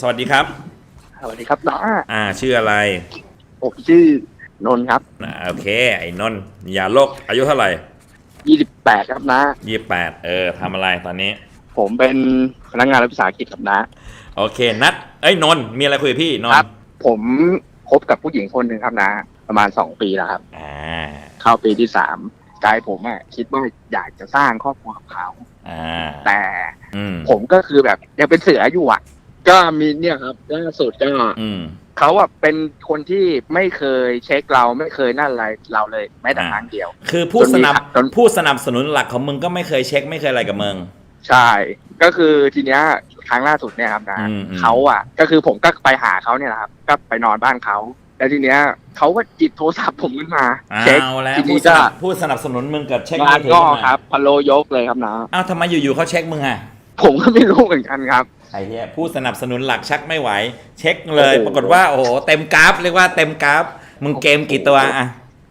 สวัสดีครับสวัสดีครับน้าอ่าชื่ออะไรผมชื่อนนท์ครับอ่าโอเค ไอ้นนท์อย่าโลกอายุเท่าไหร่ยี่สิบแปดครับนะ ยี่แปดเออทำอะไรตอนนี้ ผมเป็นพนักงานรัฐวิสาหกิจครับนะ โอเค นัดเอ้ยนนท์มีอะไรคุยกับพี่นนครับ ท์ผมคบกับผู้หญิงคนหนึ่งครับนะ ประมาณสองปีแล้วครับ อ่าเข้าปีที่สามใจผมอะคิดว่าอยากจะสร้างครอบครัวกับเขา อ่าแต่อืมผมก็คือแบบยังเป็นเสืออยู่อะ ก็มีเนี่ยครับล่าสุดก็อืม เขาอะเป็นคนที่ไม่เคยเช็คเราไม่เคยนั่นอะไรเราเลยแม้แต่อ่า ครั้งเดียว คือผู้สนับจนมีจน ผู้สนับสนุนหลักของมึงก็ไม่เคยเช็คไม่เคยอะไรกับมึง ใช่ ก็คือทีเนี้ยครั้งล่าสุดเนี่ยครับนะอืมอืม เขาอะ ก็คือผมก็ไปหาเขาเนี่ยแหละครับ ก็ไปนอนบ้านเขาแล้วทีเนี้ยเขาก็จิบโทรศัพท์ผมขึ้นมา เช็คเอาแล้วทีผู้นี้สก็นับผู้สนับสนุนมึงกับเช็คงานมือถือก็ขึ้นมาครับพะโลยกเลยครับนะ อ้าวทำไมอยู่ๆเขาเช็คมึงอะ ผมก็ไม่รู้เหมือนกันครับ ไอ้เหี้ยผู้สนับสนุนหลักชักไม่ไหว เช็คเลยโอ้โห ปรากฏว่าโอ้โหเต็มกราฟเรียกว่าเต็มกราฟมึงเกมกี่ตัวอะ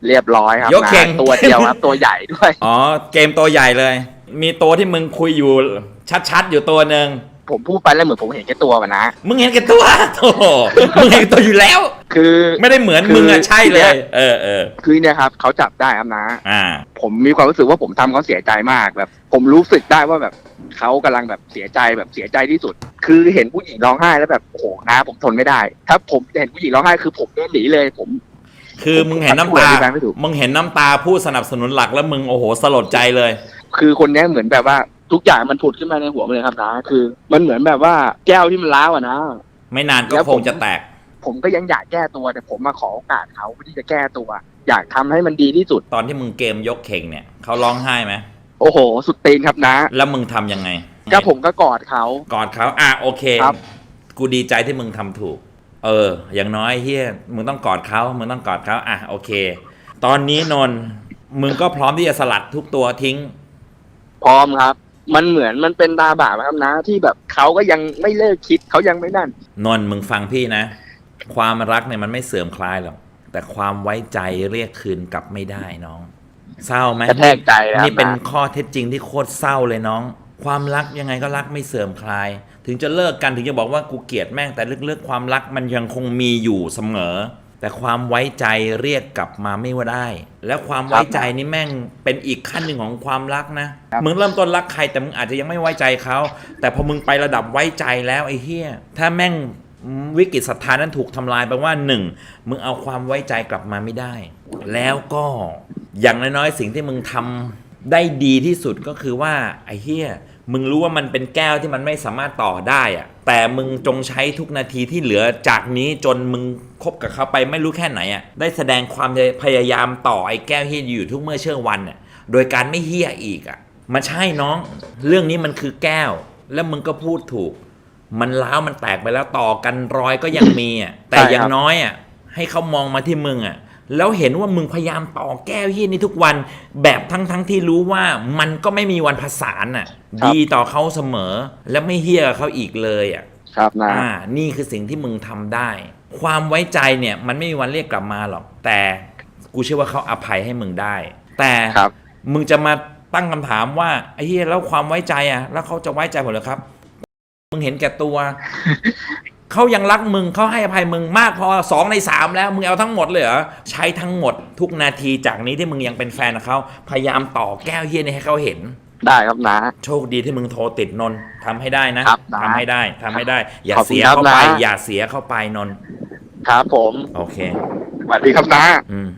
เรียบร้อยครับยกนะเข่งตัวเดียวครับ ตัวใหญ่ด้วย อ๋อเกมตัวใหญ่เลย มีตัวที่มึงคุยอยู่ชัดๆอยู่ตัวหนึ่ง ผมพูดไปแล้วเหมือนผมเห็นแค่ตัวมันนะ มึงเห็นแก่ตัวโธ่มึงเห็นแก่ตัวอยู่แล้ว คือ ไม่ได้เหมือนคือมึงอะใช่เลเนี่ยยเออเออคือเนี่ยครับเขาจับได้ครับนะ อ่า ผมมีความรู้สึกว่าผมทำเขาเสียใจมากแบบ ผมรู้สึกได้ว่าแบบเขากำลังแบบเสียใจแบบเสียใจที่สุด คือเห็นผู้หญิงร้องไห้แล้วแบบโอ้โหนะผมทนไม่ได้ ถ้าผมเห็นผู้หญิงร้องไห้คือผมเดินหนีเลย ผมคือมึงเห็นน้ำตา อธิบายไม่ถูก มึงเห็นน้ำตาผู้สนับสนุนหลักแล้วมึงโอ้โหสลดใจเลย คือคนเนี้ยเหมือนแบบว่า ทุกอย่างมันผุดขึ้นมาในหัวมันเลยครับนะคือ มันเหมือนแบบว่าแก้วที่มันร้าวอะนะ ไม่นานก็แล้วคผมงจะแตก ผมก็ยังอยากแก้ตัวแต่ผมมาขอโอกาสเขาเพื่อที่จะแก้ตัว อยากทำให้มันดีที่สุด ตอนที่มึงเกมยกเข่งเนี่ยเขาร้องไห้ไหมโอ้โห สุดตีนครับนะแล้วมึงทำยังไงก็ผมก็กอดเขา กอดเขาอะโอเคครับ กูดีใจที่มึงทำถูก เออ อย่างน้อยเฮียมึงต้องกอดเขามึงต้องกอดเขาอะโอเค ตอนนี้นนท์มึงก็พร้อมที่จะสลัดทุกตัวทิ้ง พร้อมครับ มันเหมือนมันเป็นตาบาปครับนะ ที่แบบเขาก็ยังไม่เลิกคิดเขายังไม่นั่น นนท์มึงฟังพี่นะ ความรักเนี่ยมันไม่เสื่อมคลายหรอก แต่ความไว้ใจเรียกคืนกลับไม่ได้น้อง เศร้าไหมกระแทกใจแล้วนี่เป็นนะข้อเท็จจริงที่โคตรเศร้าเลยน้อง ความรักยังไงก็รักไม่เสื่อมคลาย ถึงจะเลิกกันถึงจะบอกว่ากูเกลียดแม่งแต่ลึกๆความรักมันยังคงมีอยู่เสมอ แต่ความไว้ใจเรียกกลับมาไม่ว่าได้ และความไว้ใจนี่แม่งเป็นอีกขั้นหนึ่งของความรักนะ มึงเริ่มต้นรักใครแต่มึงอาจจะยังไม่ไว้ใจเขา แต่พอมึงไประดับไว้ใจแล้วไอ้เฮียถ้าแม่งวิกฤตศรัทธานั้นถูกทำลายแปลว่าหนึ่งมึงเอาความไว้ใจกลับมาไม่ได้ แล้วก็อย่างน้อยๆสิ่งที่มึงทำได้ดีที่สุดก็คือว่าไอ้เฮียมึงรู้ว่ามันเป็นแก้วที่มันไม่สามารถต่อได้อะ แต่มึงจงใช้ทุกนาทีที่เหลือจากนี้จนมึงคบกับเขาไปไม่รู้แค่ไหนอะได้แสดงความพยายามต่อไอ้แก้วเฮียอยู่ทุกเมื่อเชื่อวันอะโดยการไม่เฮียอีกอะมันใช่น้อง เรื่องนี้มันคือแก้ว แล้วมึงก็พูดถูก มันล้าวมันแตกไปแล้วต่อกันรอยก็ยังมีอะแต่อย่างน้อยอะให้เขามองมาที่มึงอะ แล้วเห็นว่ามึงพยายามต่อแก้วยี่นี้ทุกวัน แบบทั้งทั้งที่รู้ว่ามันก็ไม่มีวันผสานอะ ดีต่อเขาเสมอ และไม่เฮี้ยกับเขาอีกเลยอะครับนะอ่านี่คือสิ่งที่มึงทำได้ ความไว้ใจเนี่ยมันไม่มีวันเรียกกลับมาหรอก แต่กูเชื่อว่าเขาอภัยให้มึงได้ แต่ครับมึงจะมาตั้งคำถามว่าไอ้เฮียแล้วความไว้ใจอะ แล้วเขาจะไว้ใจผมเหรอครับ มึงเห็นแก่ตัว เขายังรักมึงเขาให้อภัยมึงมากพอสองในสามแล้วมึงเอาทั้งหมดเลยเหรอใช้ทั้งหมดทุกนาทีจากนี้ที่มึงยังเป็นแฟนกับเขาพยายามต่อแก้วเฮียนี่ให้เขาเห็น ได้ครับนะ โชคดีที่มึงโทรติดนนท์ทำให้ได้นะครับได้ทำให้ได้ทำให้ได้ อย่าขอบคุณเสียครับเข้าไปนะ อย่าเสียเข้าไปนนท์ครับผมโอเค สวัสดีครับนะ อืม